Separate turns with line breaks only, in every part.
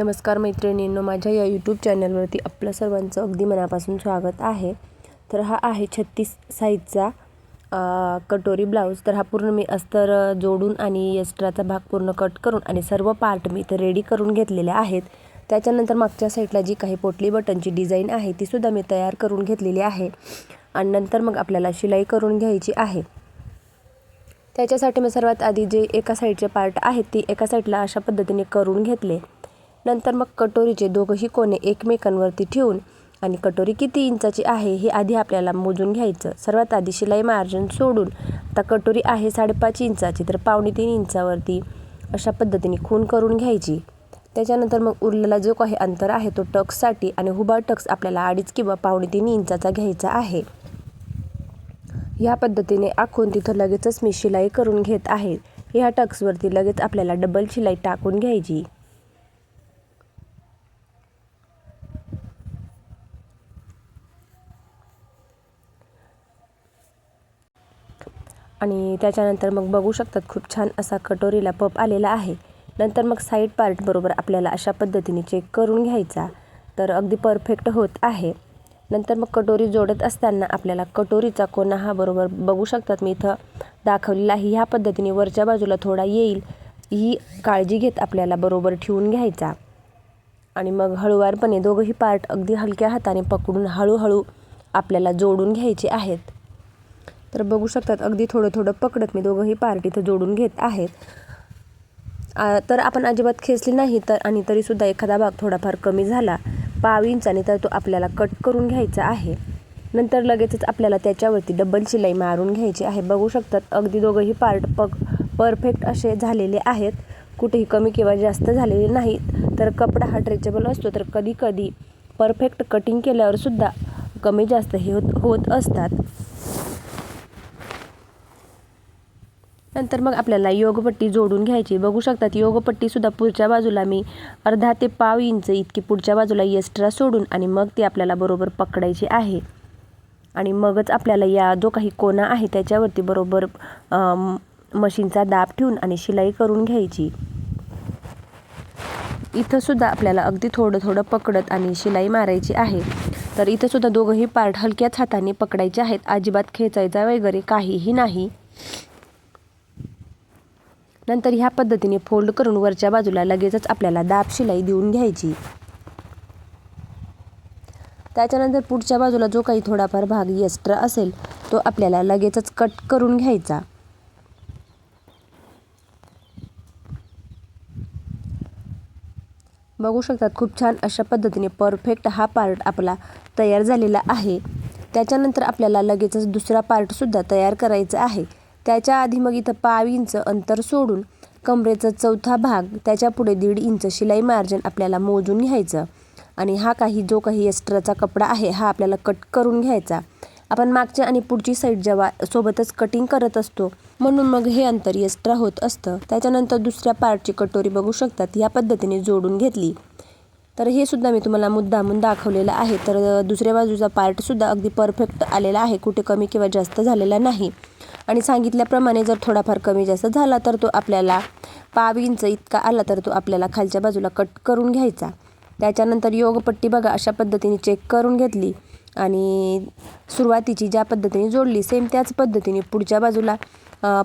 नमस्कार मैत्रिणींनो माझ्या या यूट्यूब चॅनलवरती आपलं सर्वांचं अगदी मनापासून स्वागत आहे. तर हा आहे छत्तीस साईजचा कटोरी ब्लाऊज. तर हा पूर्ण मी अस्तर जोडून आणि एस्ट्राचा भाग पूर्ण कट करून आणि सर्व पार्ट मी इथं रेडी करून घेतलेले आहेत. त्याच्यानंतर मागच्या साईडला जी काही पोटली बटनची डिझाईन आहे तीसुद्धा मी तयार करून घेतलेली आहे. आणि नंतर मग आपल्याला शिलाई करून घ्यायची आहे. त्याच्यासाठी मी सर्वात आधी जे एका साईडचे पार्ट आहेत ती एका साईडला अशा पद्धतीने करून घेतले. नंतर मग कटोरीचे दोघंही कोणे एकमेकांवरती ठेवून आणि कटोरी किती इंचाची आहे हे आधी आपल्याला मोजून घ्यायचं. सर्वात आधी शिलाई मार्जिन सोडून आता कटोरी आहे साडेपाच इंचाची तर पावणे तीन इंचावरती अशा पद्धतीने खून करून घ्यायची. त्याच्यानंतर मग उरलेला जो काही अंतर आहे तो टक्ससाठी आणि हुबा टक्स आपल्याला अडीच किंवा पावणे तीन इंचाचा घ्यायचा आहे. या पद्धतीने आखून तिथं लगेचच मी शिलाई करून घेत आहे. ह्या टक्सवरती लगेच आपल्याला डबल शिलाई टाकून घ्यायची. आणि त्याच्यानंतर मग बघू शकतात खूप छान असा कटोरीला पप आलेला आहे. नंतर मग साईड पार्ट बरोबर आपल्याला अशा पद्धतीने चेक करून घ्यायचा. तर अगदी परफेक्ट होत आहे. नंतर मग कटोरी जोडत असताना आपल्याला कटोरीचा कोणा हा बरोबर बघू शकतात. मी इथं दाखवलेला आहे. ह्या पद्धतीने वरच्या बाजूला थोडा येईल. ही काळजी घेत आपल्याला बरोबर ठेवून घ्यायचा. आणि मग हळूवारपणे दोघंही पार्ट अगदी हलक्या हाताने पकडून हळूहळू आपल्याला जोडून घ्यायचे आहेत. तर बघू शकतात अगदी थोडं थोडं पकडत मी दोघंही पार्ट इथं जोडून घेत आहेत. तर आपण अजिबात खेचली नाही तर आणि तरीसुद्धा एखादा भाग थोडाफार कमी झाला. पाव इंचाने तर तो आपल्याला कट करून घ्यायचा आहे. नंतर लगेचच आपल्याला त्याच्यावरती डबल शिलाई मारून घ्यायची आहे. बघू शकतात अगदी दोघंही पार्ट पग परफेक्ट असे झालेले आहेत. कुठेही कमी किंवा जास्त झालेले नाहीत तर कपडा हा ट्रेचेबल असतो तर कधी कधी परफेक्ट कटिंग केल्यावरसुद्धा कमी जास्त हे होत होत असतात. नंतर मग आपल्याला योगपट्टी जोडून घ्यायची. बघू शकतात योगपट्टीसुद्धा पुढच्या बाजूला मी अर्धा ते पाव इंच इतकी पुढच्या बाजूला एक्स्ट्रा सोडून आणि मग ती आपल्याला बरोबर पकडायची आहे. आणि मगच आपल्याला या जो काही कोना आहे त्याच्यावरती बरोबर मशीनचा दाब ठेवून आणि शिलाई करून घ्यायची. इथंसुद्धा आपल्याला अगदी थोडं थोडं पकडत आणि शिलाई मारायची आहे. तर इथंसुद्धा दोघंही पार्ट हलक्याच हाताने पकडायचे आहेत. अजिबात खेचायचा वगैरे काहीही नाही. नंतर ह्या पद्धतीने फोल्ड करून वरच्या बाजूला लगेचच आपल्याला दाब शिलाई देऊन घ्यायची. त्याच्यानंतर पुढच्या बाजूला जो काही थोडाफार भाग एक्स्ट्रा असेल तो आपल्याला लगेचच कट करून घ्यायचा. बघू शकतात खूप छान अशा पद्धतीने परफेक्ट हा पार्ट आपला तयार झालेला आहे. त्याच्यानंतर आपल्याला लगेचच दुसरा पार्टसुद्धा तयार करायचा आहे. त्याच्या आधी मग इथं पाव इंच अंतर सोडून कमरेचा चौथा भाग त्याच्या पुढे दीड इंच शिलाई मार्जिन आपल्याला मोजून घ्यायचं. आणि हा काही जो काही एक्स्ट्राचा कपडा आहे हा आपल्याला कट करून घ्यायचा. आपण मागच्या आणि पुढची साईड जेव्हा सोबतच कटिंग करत असतो म्हणून मग हे अंतर एक्स्ट्रा होत असतं. त्याच्यानंतर दुसऱ्या पार्टची कटोरी बघू शकतात या पद्धतीने जोडून घेतली. तर हे सुद्धा मी तुम्हाला मुद्दामून दाखवलेलं आहे. तर दुसऱ्या बाजूचा पार्टसुद्धा अगदी परफेक्ट आलेला आहे कुठे कमी किंवा जास्त झालेला नाही. आणि सांगितल्याप्रमाणे जर थोडाफार कमी जास्त झाला तर तो आपल्याला पाव इंच इतका आला तर तो आपल्याला खालच्या बाजूला कट करून घ्यायचा. त्याच्यानंतर योगपट्टी बघा अशा पद्धतीने चेक करून घेतली आणि सुरुवातीची ज्या पद्धतीने जोडली सेम त्याच पद्धतीने पुढच्या बाजूला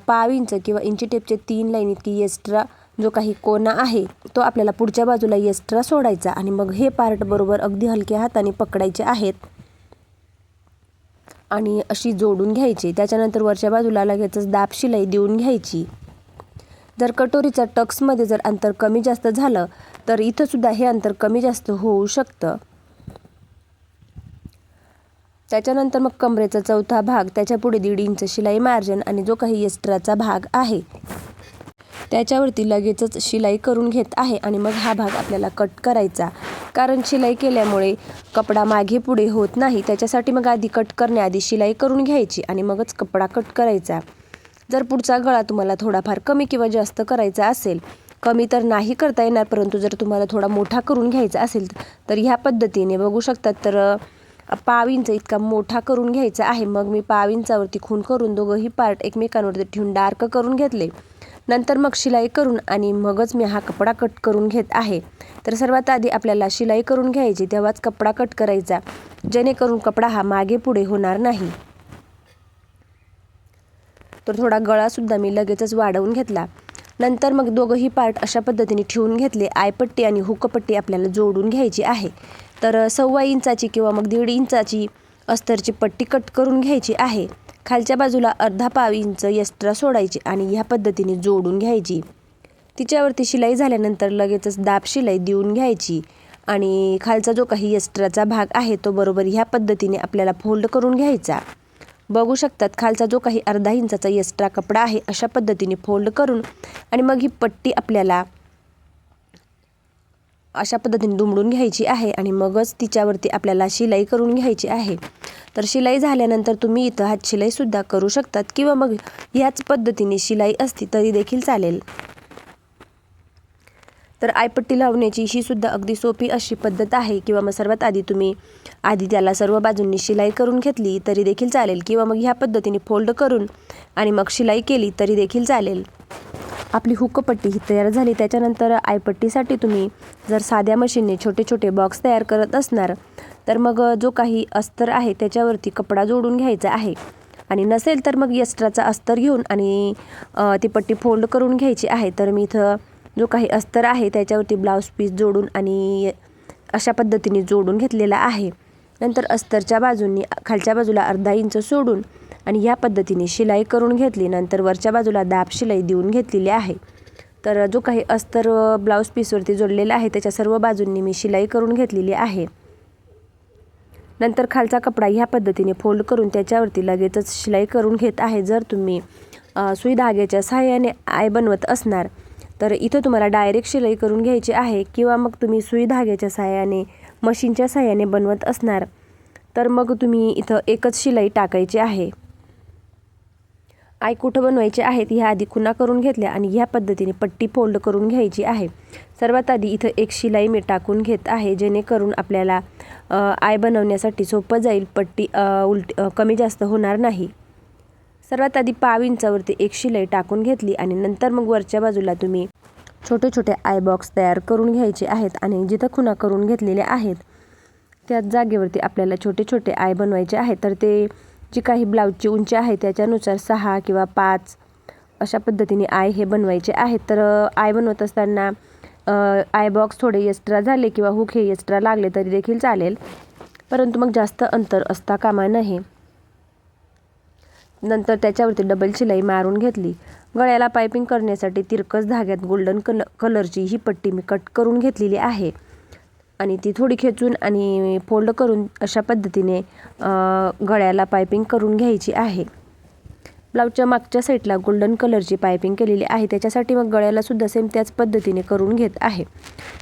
पाव इंच किंवा इंची टेपचे तीन लाईन इतकी एक्स्ट्रा जो काही कोना आहे तो आपल्याला पुढच्या बाजूला एक्स्ट्रा सोडायचा आणि मग हे पार्ट बरोबर अगदी हलक्या हाताने पकडायचे आहेत. आणि अशी जोडून घ्यायची. त्याच्यानंतर वरच्या बाजूला लगेचच दाब शिलाई देऊन घ्यायची. जर कटोरीचा टक्समध्ये जर अंतर कमी जास्त झालं तर इथंसुद्धा हे अंतर कमी जास्त होऊ शकतं. त्याच्यानंतर मग कमरेचा चौथा भाग त्याच्यापुढे दीड इंच शिलाई मार्जिन आणि जो काही एस्ट्राचा भाग आहे. त्याच्यावरती लगेचच शिलाई करून घेत आहे आणि मग हा भाग आपल्याला कट करायचा. कारण शिलाई केल्यामुळे कपडा मागे पुढे होत नाही त्याच्यासाठी मग आधी कट करण्याआधी शिलाई करून घ्यायची आणि मगच कपडा कट करायचा. जर पुढचा गळा तुम्हाला थोडाफार कमी किंवा जास्त करायचा असेल कमी तर नाही करता येणार परंतु जर तुम्हाला थोडा मोठा करून घ्यायचा असेल तर ह्या पद्धतीने बघू शकतात तर पाव इंच इतका मोठा करून घ्यायचा आहे. मग मी पाव इंचावरती खून करून दोघंही पार्ट एकमेकांवरती ठेवून डार्क करून घेतले. नंतर मग शिलाई करून आणि मगच मी हा कपडा कट करून घेत आहे. तर सर्वात आधी आपल्याला शिलाई करून घ्यायची तेव्हाच कपडा कट करायचा. जेणेकरून कपडा हा मागे पुढे होणार नाही. तर थोडा गळासुद्धा मी लगेचच वाढवून घेतला. नंतर मग दोघंही पार्ट अशा पद्धतीने ठेवून घेतले. आयपट्टी आणि हुकपट्टी आपल्याला जोडून घ्यायची आहे. तर सव्वा इंचाची किंवा मग दीड इंचाची अस्तरची पट्टी कट करून घ्यायची आहे. खालच्या बाजूला अर्धा पाव इंच यस्ट्रा सोडायची आणि ह्या पद्धतीने जोडून घ्यायची. तिच्यावरती शिलाई झाल्यानंतर लगेचच दाब शिलाई देऊन घ्यायची. आणि खालचा जो काही यस्ट्राचा भाग आहे तो बरोबर ह्या पद्धतीने आपल्याला फोल्ड करून घ्यायचा. बघू शकतात खालचा जो काही अर्धा इंचाचा यस्ट्रा कपडा आहे अशा पद्धतीने फोल्ड करून आणि मग ही पट्टी आपल्याला अशा पद्धतीने दुमडून घ्यायची आहे आणि मगच तिच्यावरती आपल्याला शिलाई करून घ्यायची आहे. तर शिलाई झाल्यानंतर तुम्ही इथं हात शिलाईसुद्धा करू शकतात किंवा मग ह्याच पद्धतीने शिलाई असती तरी देखील चालेल. तर आयपट्टी लावण्याची ही सुद्धा अगदी सोपी अशी पद्धत आहे किंवा मग सर्वात आधी तुम्ही आधी त्याला सर्व बाजूंनी शिलाई करून घेतली तरी देखील चालेल किंवा मग ह्या पद्धतीने फोल्ड करून आणि मग शिलाई केली तरी देखील चालेल. आपली हुकपट्टी ही तयार झाली. त्याच्यानंतर आयपट्टीसाठी तुम्ही जर साध्या मशीनने छोटे छोटे बॉक्स तयार करत असणार तर मग जो काही अस्तर आहे त्याच्यावरती कपडा जोडून घ्यायचा आहे. आणि नसेल तर मग यस्ट्राचा अस्तर घेऊन आणि ती पट्टी फोल्ड करून घ्यायची आहे. तर मी इथं जो काही अस्तर आहे त्याच्यावरती ब्लाऊज पीस जोडून आणि अशा पद्धतीने जोडून घेतलेला आहे. नंतर अस्तरच्या बाजूंनी खालच्या बाजूला अर्धा इंच सोडून आणि ह्या पद्धतीने शिलाई करून घेतली. नंतर वरच्या बाजूला दाब शिलाई देऊन घेतलेली आहे. तर जो काही अस्तर ब्लाऊज पीसवरती जोडलेला आहे त्याच्या सर्व बाजूंनी मी शिलाई करून घेतलेली आहे. नंतर खालचा कपडा ह्या पद्धतीने फोल्ड करून त्याच्यावरती लगेचच शिलाई करून घेत आहे. जर तुम्ही सुई धाग्याच्या सहाय्याने आय बनवत असणार तर इथं तुम्हाला डायरेक्ट शिलाई करून घ्यायची आहे किंवा मग तुम्ही सुई धाग्याच्या सहाय्याने मशीनच्या सहाय्याने बनवत असणार तर मग तुम्ही इथं एकच शिलाई टाकायची आहे. आय कुठं बनवायचे आहेत ह्या आधी खुणा करून घेतल्या आणि ह्या पद्धतीने पट्टी फोल्ड करून घ्यायची आहे. सर्वात आधी इथं एक शिलाई मी टाकून घेत आहे जेणेकरून आपल्याला आय बनवण्यासाठी सोपं जाईल पट्टी उलट कमी जास्त होणार नाही. सर्वात आधी पाव इंचावरती एक शिलाई टाकून घेतली आणि नंतर मग वरच्या बाजूला तुम्ही छोटे छोटे आय बॉक्स तयार करून घ्यायचे आहेत आणि जिथं खुणा करून घेतलेल्या आहेत त्याच जागेवरती आपल्याला छोटे छोटे आय बनवायचे आहेत. तर ते जी काही ब्लाऊजची उंची आहे त्याच्यानुसार सहा किंवा पाच अशा पद्धतीने आय हे बनवायचे आहेत. तर आय बनवत असताना आय बॉक्स थोडे एक्स्ट्रा झाले किंवा हुक हे एक्स्ट्रा लागले तरी देखील चालेल. परंतु मग जास्त अंतर असता कामा नये. नंतर त्याच्यावरती डबल शिलाई मारून घेतली. गळ्याला पायपिंग करण्यासाठी तिरकस धाग्यात गोल्डन कल कलरची ही पट्टी मी कट करून घेतलेली आहे. आणि ती थोडी खेचून आणि फोल्ड करून अशा पद्धतीने गळ्याला पायपिंग करून घ्यायची आहे. ब्लाऊजच्या मागच्या साईडला गोल्डन कलरची पायपिंग केलेली आहे. त्याच्यासाठी मग गळ्यालासुद्धा सेम त्याच पद्धतीने करून घेत आहे.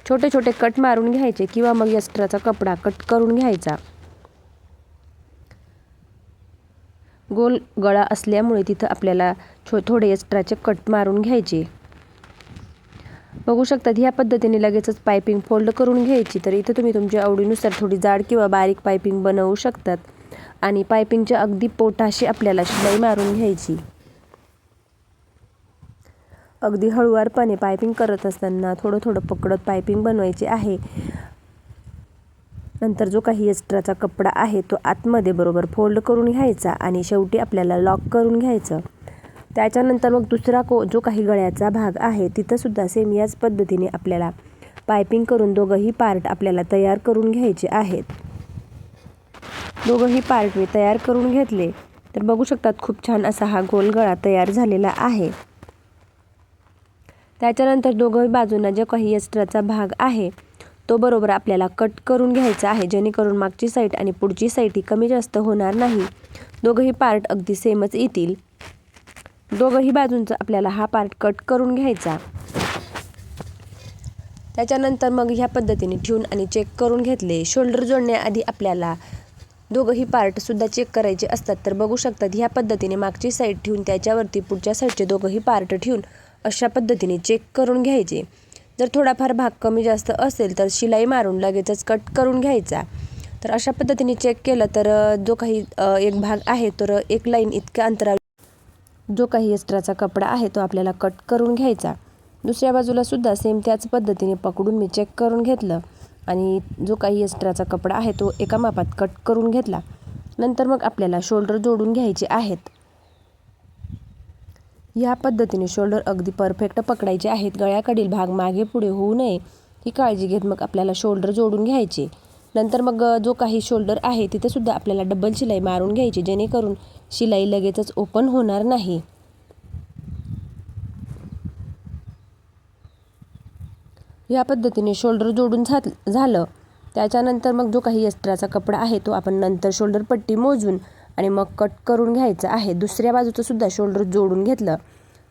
छोटे छोटे कट मारून घ्यायचे किंवा मग यस्ट्राचा कपडा कट करून घ्यायचा. गोल गळा असल्यामुळे तिथं आपल्याला छो थोडे एक्स्ट्राचे कट मारून घ्यायचे. बघू शकतात ह्या पद्धतीने लगेचच पायपिंग फोल्ड करून घ्यायची. तर इथं तुम्ही तुमच्या आवडीनुसार थोडी जाड किंवा बारीक पायपिंग बनवू शकतात. आणि पायपिंगच्या अगदी पोटाशी आपल्याला शिलाई मारून घ्यायची. अगदी हळुवारपणे पायपिंग करत असताना थोडं थोडं पकडत पायपिंग बनवायची आहे. नंतर जो काही एक्स्ट्राचा कपडा आहे तो आतमध्ये बरोबर फोल्ड करून घ्यायचा आणि शेवटी आपल्याला लॉक करून घ्यायचं. त्याच्यानंतर मग दुसरा को जो काही गळ्याचा भाग आहे तिथंसुद्धा सेम याच पद्धतीने आपल्याला पायपिंग करून दोघंही पार्ट आपल्याला तयार करून घ्यायचे आहेत. दोघंही पार्ट मी तयार करून घेतले. तर बघू शकतात खूप छान असा हा गोल गळा तयार झालेला आहे. त्याच्यानंतर दोघंही बाजूंना जो काही एक्स्ट्राचा भाग आहे तो बरोबर आपल्याला कट करून घ्यायचा आहे. जेणेकरून मागची साईड आणि पुढची साईड ही कमी जास्त होणार नाही. दोघंही पार्ट अगदी सेमच येतील. दोघंही बाजूंचा आपल्याला हा पार्ट कट करून घ्यायचा. त्याच्यानंतर मग ह्या पद्धतीने ठेवून आणि चेक करून घेतले. शोल्डर जोडण्याआधी आपल्याला दोघंही पार्टसुद्धा चेक करायचे असतात. तर बघू शकतात ह्या पद्धतीने मागची साईड ठेवून त्याच्यावरती पुढच्या साईडचे दोघंही पार्ट ठेवून अशा पद्धतीने चेक करून घ्यायचे. जर थोडाफार भाग कमी जास्त असेल तर शिलाई मारून लगेचच कट करून घ्यायचा. तर अशा पद्धतीने चेक केलं तर जो काही एक भाग आहे तर एक लाईन इतक्या अंतरा जो काही एक्स्ट्राचा कपडा आहे तो आपल्याला कट करून घ्यायचा. दुसऱ्या बाजूला सुद्धा सेम त्याच पद्धतीने पकडून मी चेक करून घेतलं आणि जो काही एक्स्ट्राचा कपडा आहे तो एका मापात कट करून घेतला. नंतर मग आपल्याला शोल्डर जोडून घ्यायचे आहेत. या पद्धतीने शोल्डर अगदी परफेक्ट पकडायचे आहेत. गळ्याकडील भाग मागे पुढे होऊ नये ही काळजी घेत मग आपल्याला शोल्डर जोडून घ्यायचे. नंतर मग जो काही शोल्डर आहे तिथे सुद्धा आपल्याला डबल शिलाई मारून घ्यायची जेणेकरून शिलाई लगेचच ओपन होणार नाही. या पद्धतीने शोल्डर जोडून झात झालं. त्याच्यानंतर मग जो काही एस्ट्राचा कपडा आहे तो आपण नंतर शोल्डर पट्टी मोजून आणि मग कट करून घ्यायचा आहे. दुसऱ्या बाजूचं सुद्धा शोल्डर जोडून घेतलं.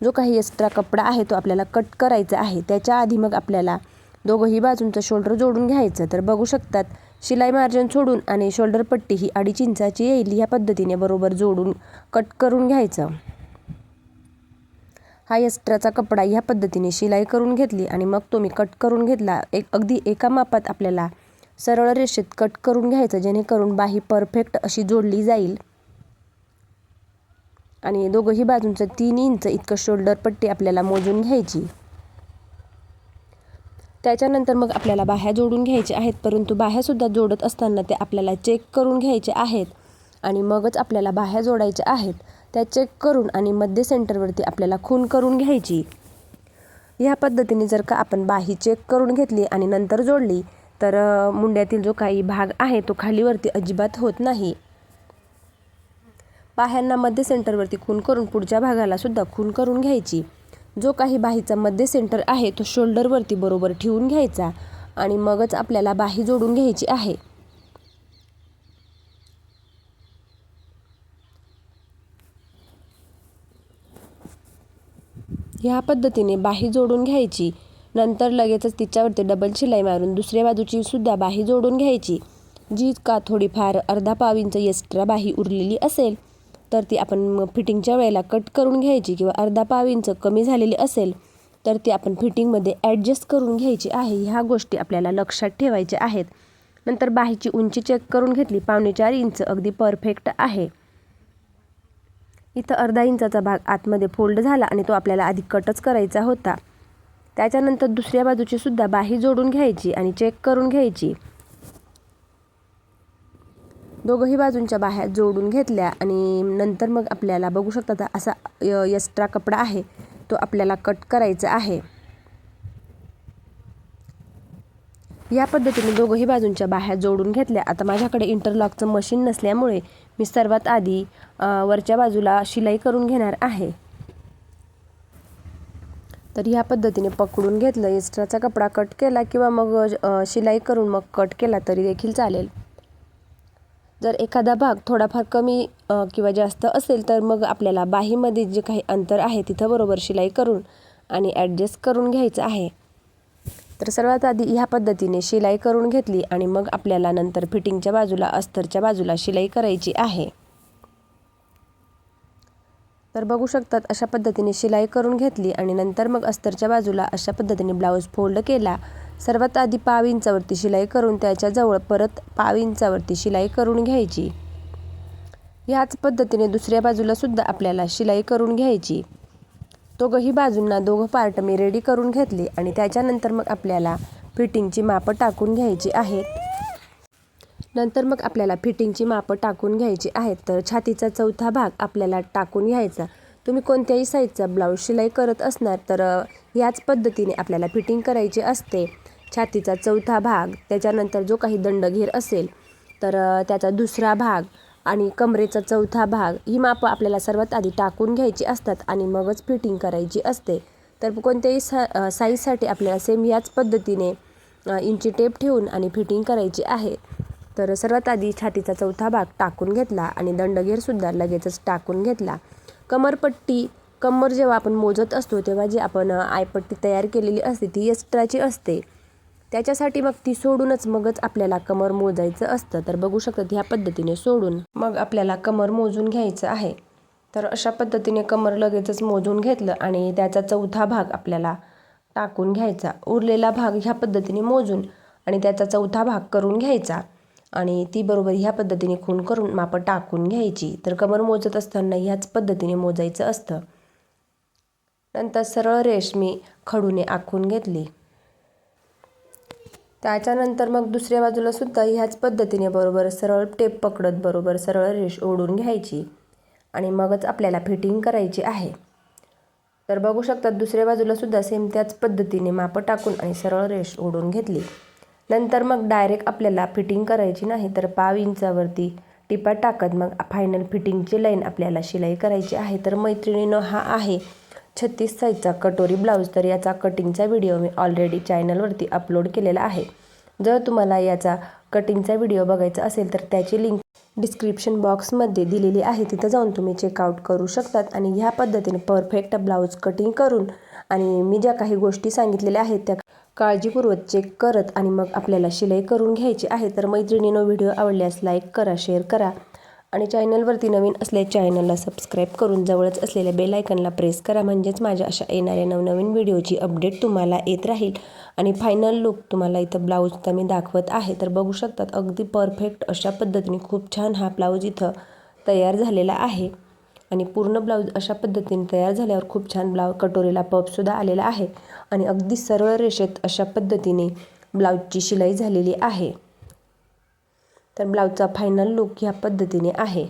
जो काही एक्स्ट्रा कपडा आहे तो आपल्याला कट करायचा आहे. त्याच्या आधी मग आपल्याला दोघंही बाजूंचं शोल्डर जोडून घ्यायचं. तर बघू शकतात शिलाई मार्जिन सोडून आणि शोल्डर पट्टी ही अडीच इंचाची येईल ह्या पद्धतीने बरोबर जोडून कट करून घ्यायचं. हा एक्स्ट्राचा कपडा ह्या पद्धतीने शिलाई करून घेतली आणि मग तो मी कट करून घेतला. एक अगदी एका मापात आपल्याला सरळ रेषेत कट करून घ्यायचं जेणेकरून बाही परफेक्ट अशी जोडली जाईल. आणि दोघंही बाजूंचं तीन इंच इतकं शोल्डर पट्टी आपल्याला मोजून घ्यायची. त्याच्यानंतर मग आपल्याला बाह्या जोडून घ्यायचे आहेत परंतु बाह्यासुद्धा जोडत असताना ते आपल्याला चेक करून घ्यायचे आहेत आणि मगच आपल्याला बाह्या जोडायच्या आहेत. त्या चेक करून आणि मध्य सेंटरवरती आपल्याला खून करून घ्यायची. ह्या पद्धतीने जर का आपण बाही चेक करून घेतली आणि नंतर जोडली तर मुंड्यातील जो काही भाग आहे तो खालीवरती अजिबात होत नाही. बाह्यांना मध्य सेंटरवरती खून करून पुढच्या भागाला सुद्धा खून करून घ्यायची. जो काही बाहीचा मध्य सेंटर आहे तो शोल्डरवरती बरोबर ठेवून घ्यायचा आणि मगच आपल्याला बाही जोडून घ्यायची आहे. ह्या पद्धतीने बाही जोडून घ्यायची. नंतर लगेचच तिच्यावरती डबल शिलाई मारून दुसऱ्या बाजूची सुद्धा बाही जोडून घ्यायची. जी का थोडीफार अर्धा पाव इंच एक्स्ट्रा बाही उरलेली असेल तर ती आपण फिटिंगच्या वेळेला कट करून घ्यायची किंवा अर्धा पाव इंच कमी झालेली असेल तर ती आपण फिटिंगमध्ये ॲडजस्ट करून घ्यायची आहे. ह्या गोष्टी आपल्याला लक्षात ठेवायच्या आहेत. नंतर बाहीची उंची चेक करून घेतली. पावणे चार इंच अगदी परफेक्ट आहे. इथं अर्धा इंचाचा भाग आतमध्ये फोल्ड झाला आणि तो आपल्याला आधी कटच करायचा होता. त्याच्यानंतर दुसऱ्या बाजूची सुद्धा बाही जोडून घ्यायची आणि चेक करून घ्यायची. दोघंही बाजूंच्या बाह्या जोडून घेतल्या आणि नंतर मग आपल्याला बघू शकता असा एक्स्ट्रा कपडा आहे तो आपल्याला कट करायचा आहे. या पद्धतीने दोघंही बाजूंच्या बाह्या जोडून घेतल्या. आता माझ्याकडे इंटरलॉकचं मशीन नसल्यामुळे मी सर्वात आधी वरच्या बाजूला शिलाई करून घेणार आहे. तर ह्या पद्धतीने पकडून घेतलं. एक्स्ट्राचा कपडा कट केला किंवा मग शिलाई करून मग कट केला तरी देखील चालेल. जर एखादा भाग थोडाफार कमी किंवा जास्त असेल तर मग आपल्याला बाहीमध्ये जे काही अंतर आहे तिथं बरोबर शिलाई करून आणि ॲडजस्ट करून घ्यायचं आहे. तर सर्वात आधी ह्या पद्धतीने शिलाई करून घेतली आणि मग आपल्याला नंतर फिटिंगच्या बाजूला अस्तरच्या बाजूला शिलाई करायची आहे. तर बघू शकतात अशा पद्धतीने शिलाई करून घेतली आणि नंतर मग अस्तरच्या बाजूला अशा पद्धतीने ब्लाऊज फोल्ड केला. सर्वात आधी पाव इंचावरती शिलाई करून त्याच्याजवळ परत पाव इंचावरती शिलाई करून घ्यायची. ह्याच पद्धतीने दुसऱ्या बाजूला सुद्धा आपल्याला शिलाई करून घ्यायची. दोघंही बाजूंना दोघं पार्ट मी रेडी करून घेतली आणि त्याच्यानंतर मग आपल्याला फिटिंगची मापं टाकून घ्यायची आहेत नंतर मग आपल्याला फिटिंगची मापं टाकून घ्यायची आहेत. तर छातीचा चौथा भाग आपल्याला टाकून घ्यायचा. तुम्ही कोणत्याही साईजचा ब्लाऊज शिलाई करत असणार तर ह्याच पद्धतीने आपल्याला फिटिंग करायची असते. छातीचा चौथा भाग त्याच्यानंतर जो काही दंडघेर असेल तर त्याचा दुसरा भाग आणि कमरेचा चौथा भाग ही मापं आपल्याला सर्वात आधी टाकून घ्यायची असतात आणि मगच फिटिंग करायची असते. तर कोणत्याही सा साईजसाठी आपल्याला सेम याच पद्धतीने इंची टेप ठेवून आणि फिटिंग करायची आहे. तर सर्वात आधी छातीचा चौथा भाग टाकून घेतला आणि दंडगेरसुद्धा लगेचच टाकून घेतला. कमरपट्टी कमर जेव्हा आपण मोजत असतो तेव्हा जी आपण आयपट्टी तयार केलेली असते ती एक्स्ट्राची असते. त्याच्यासाठी मग ती सोडूनच मगच आपल्याला कमर मोजायचं असतं. तर बघू शकतात ह्या पद्धतीने सोडून मग आपल्याला कमर मोजून घ्यायचं आहे. तर अशा पद्धतीने कमर लगेचच मोजून घेतलं आणि त्याचा चौथा भाग आपल्याला टाकून घ्यायचा. उरलेला भाग ह्या पद्धतीने मोजून आणि त्याचा चौथा भाग करून घ्यायचा. आणि ती बरोबर ह्या पद्धतीने खून करून मापं टाकून घ्यायची. तर कमर मोजत असताना ह्याच पद्धतीने मोजायचं असतं. नंतर सरळ रेष मी खडूने आखून घेतली. त्याच्यानंतर मग दुसऱ्या बाजूला सुद्धा ह्याच पद्धतीने बरोबर सरळ टेप पकडत बरोबर सरळ रेष ओढून घ्यायची आणि मगच आपल्याला फिटिंग करायची आहे. तर बघू शकतात दुसऱ्या बाजूला सुद्धा सेम त्याच पद्धतीने मापं टाकून आणि सरळ रेष ओढून घेतली. नंतर मग डायरेक्ट आपल्याला फिटिंग करायची नाही तर पाव इंचावरती टिपा टाकत मग फायनल फिटिंगची लाईन आपल्याला शिलाई करायची आहे. तर मैत्रिणीनं हा आहे छत्तीस साईजचा कटोरी ब्लाऊज तर याचा कटिंगचा व्हिडिओ मी ऑलरेडी चॅनलवरती अपलोड केलेला आहे. जर तुम्हाला याचा कटिंगचा व्हिडिओ बघायचा असेल तर त्याची लिंक डिस्क्रिप्शन बॉक्समध्ये दिलेली आहे. तिथं जाऊन तुम्ही चेकआउट करू शकतात आणि ह्या पद्धतीने परफेक्ट ब्लाऊज कटिंग करून आणि मी ज्या काही गोष्टी सांगितलेल्या आहेत त्या काळजीपूर्वक चेक करत आणि मग आपल्याला शिलाई करून घ्यायची आहे. तर मैत्रिणीनं व्हिडिओ आवडल्यास लाईक करा शेअर करा आणि चॅनलवरती नवीन असल्या चॅनलला सबस्क्राईब करून जवळच असलेल्या बेल आयकनला प्रेस करा. म्हणजेच माझ्या अशा येणाऱ्या नवनवीन व्हिडिओची अपडेट तुम्हाला येत राहील. आणि फायनल लुक तुम्हाला इथं ब्लाऊज तर मी दाखवत आहे. तर बघू शकतात अगदी परफेक्ट अशा पद्धतीने खूप छान हा ब्लाऊज इथं तयार झालेला आहे. आणि पूर्ण ब्लाऊज अशा पद्धतीने तयार झाल्यावर खूप छान ब्लाऊज कटोरीला पपसुद्धा आलेला आहे. आणि अगदी सरळ रेषेत अशा पद्धतीने ब्लाऊजची शिलाई झालेली आहे. तर ब्लाऊजचा फायनल लुक ह्या पद्धतीने आहे.